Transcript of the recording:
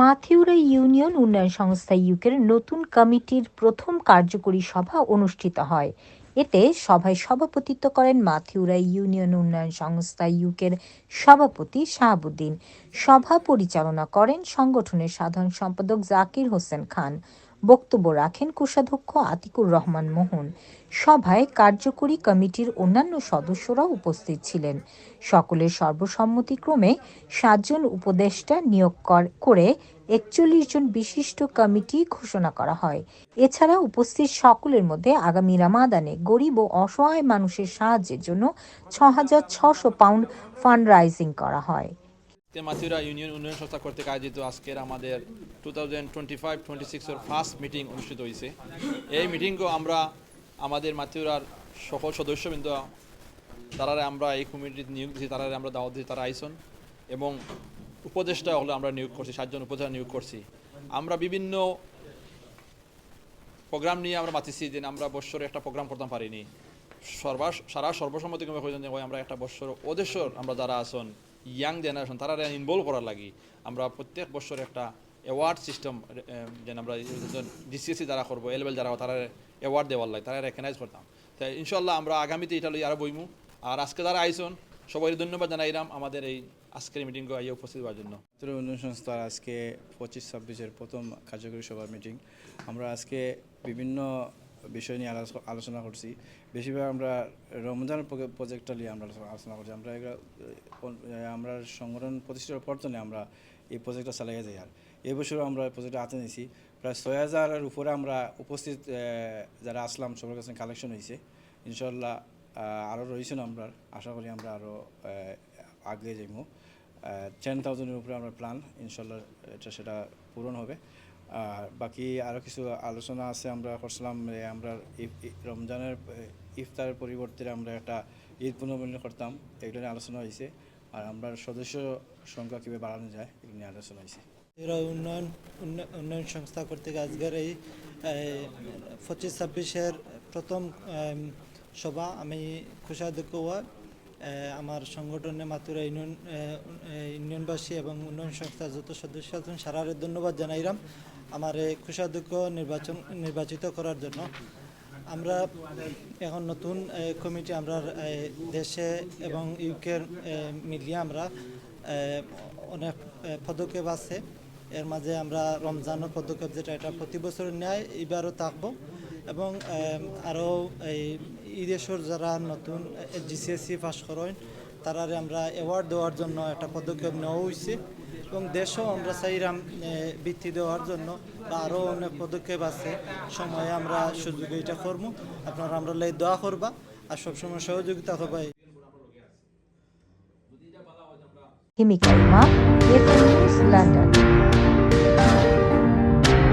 Mathiura union উন্নয়ন সংস্থা ইউকের নতুন কমিটির প্রথম কার্যকরী সভা অনুষ্ঠিত হয়। এতে সভায় সভাপতিত্ব করেন মাথিউরা ইউনিয়ন উন্নয়ন সংস্থা ইউকের সভাপতি শাহাবুদ্দিন। সভা পরিচালনা করেন সংগঠনের সাধারণ সম্পাদক জাকির হোসেন খান। বক্তব্য রাখেন কোষাধ্যক্ষ আতিকুর রহমান মোহন। সভায় কার্যকরী কমিটির অন্যান্য সদস্যরাও উপস্থিত ছিলেন। সকলের সর্বসম্মতিক্রমে সাতজন উপদেষ্টা নিয়োগ করে একচল্লিশ জন বিশিষ্ট কমিটি ঘোষণা করা হয়। এছাড়া উপস্থিত সকলের মধ্যে আগামী রামাদানে গরিব ও অসহায় মানুষের সাহায্যের জন্য ছ হাজার ছশো পাউন্ড ফান্ড রাইজিং করা হয়। মাথুরা ইউনিয়ন উন্নয়ন সংস্থা কর্তৃক আয়োজিত আজকের আমাদের two thousand twenty five twenty সিক্সের ফার্স্ট মিটিং অনুষ্ঠিত হয়েছে এই মিটিংকেও আমরা আমাদের মাথুরার সকল সদস্যবৃন্দ তারা আমরা এই কমিটির নিয়োগ দিয়েছি তারা আমরা দাওয়াত দিয়েছি তারা আইসন এবং উপদেষ্টা হলে আমরা নিয়োগ করছি, সাতজন উপদেষ্টা নিয়োগ করছি। আমরা বিভিন্ন প্রোগ্রাম নিয়ে আমরা মাতিছি যে আমরা বৎসরে একটা প্রোগ্রাম করতে পারিনি। সর্বা, সারা সর্বসম্মতিক্রমে হয়ে, আমরা একটা বৎসর ওদেশর আমরা যারা আসন ইয়াং জেনারেশন তারা ইনভলভ করার লাগি। আমরা প্রত্যেক বছর একটা অ্যাওয়ার্ড সিস্টেম যেন আমরা ডিসিএসসি যারা করব এলেভেল যারা তারা অ্যাওয়ার্ড দেওয়ার লাগে, তারা রেকগনাইজ করতাম। তাই ইনশাল্লাহ আমরা আগামীতে এটা লই আরও বইমু। আর আজকে যারা আইসন সবাই ধন্যবাদ জানাইলাম আমাদের এই আজকের মিটিং আইয়ে উপস্থিত হওয়ার জন্য। উন্নয়ন সংস্থার আজকে পঁচিশ ছাব্বিশের প্রথম কার্যকরী সভার মিটিং আমরা আজকে বিভিন্ন বিষয় নিয়ে আলোচ- আলোচনা করছি। বেশিরভাগ আমরা রমজান প্রজেক্টটা নিয়ে আমরা আলোচনা করছি। আমরা আমরা সংগঠন প্রতিষ্ঠার পর আমরা এই প্রজেক্টটা চালিয়ে যাই আর। এবছর আমরা প্রজেক্টটা হাতে নিয়েছি। প্রায় ছয় হাজারের উপরে আমরা উপস্থিত যারা আসলাম, সবার কাছে কালেকশন হয়েছে ইনশাল্লাহ আরও রয়েছেন আমরা আশা করি আমরা আরও আগে যাইব টেন থাউজেন্ডের উপরে আমরা প্ল্যান ইনশাল্লাহ এটা সেটা পূরণ হবে। বাকি আরও কিছু আলোচনা আছে আমরা করছিলাম আমরা রমজানের ইফতারের পরিবর্তে আমরা একটা ঈদ পুনর্মিলন করতাম, এগুলো নিয়ে আলোচনা হয়েছে। আর আমরা সদস্য সংখ্যা কীভাবে বাড়ানো যায়, এগুলো নিয়ে আলোচনা হয়েছে। এরা উন্নয়ন উন্নয়ন সংস্থা কর্তৃক আজকের এই পঁচিশ ছাব্বিশের প্রথম সভা। আমি হওয়া আমার সংগঠনে মাতুরা ইউনিয়ন ইউনিয়নবাসী এবং উন্নয়ন সংস্থার যত সদস্য আছেন, সারারে ধন্যবাদ জানাইলাম। আমার কোষাধ্যক্ষ নির্বাচন, নির্বাচিত করার জন্য। আমরা এখন নতুন কমিটি আমরা দেশে এবং ইউকের মিলিয়ে আমরা অনেক পদক্ষেপ আছে। এর মাঝে আমরা রমজানের পদক্ষেপ যেটা, এটা প্রতি বছর নেয় এবারও থাকব। এবং আরও এই ঈদেশ্বর যারা নতুন জিসিএসসি পাস করেন, তারারে আমরা অ্যাওয়ার্ড দেওয়ার জন্য একটা পদক্ষেপ নেওয়া হয়েছে এবং দেশও আমরা চাইরাম বৃত্তি দেওয়ার জন্য বা আরও অনেক পদক্ষেপ আছে। সময়ে আমরা সুযোগ এটা করব আপনারা আমরা লাই দোয়া করবা আর সবসময় সহযোগিতা করবা। FM news London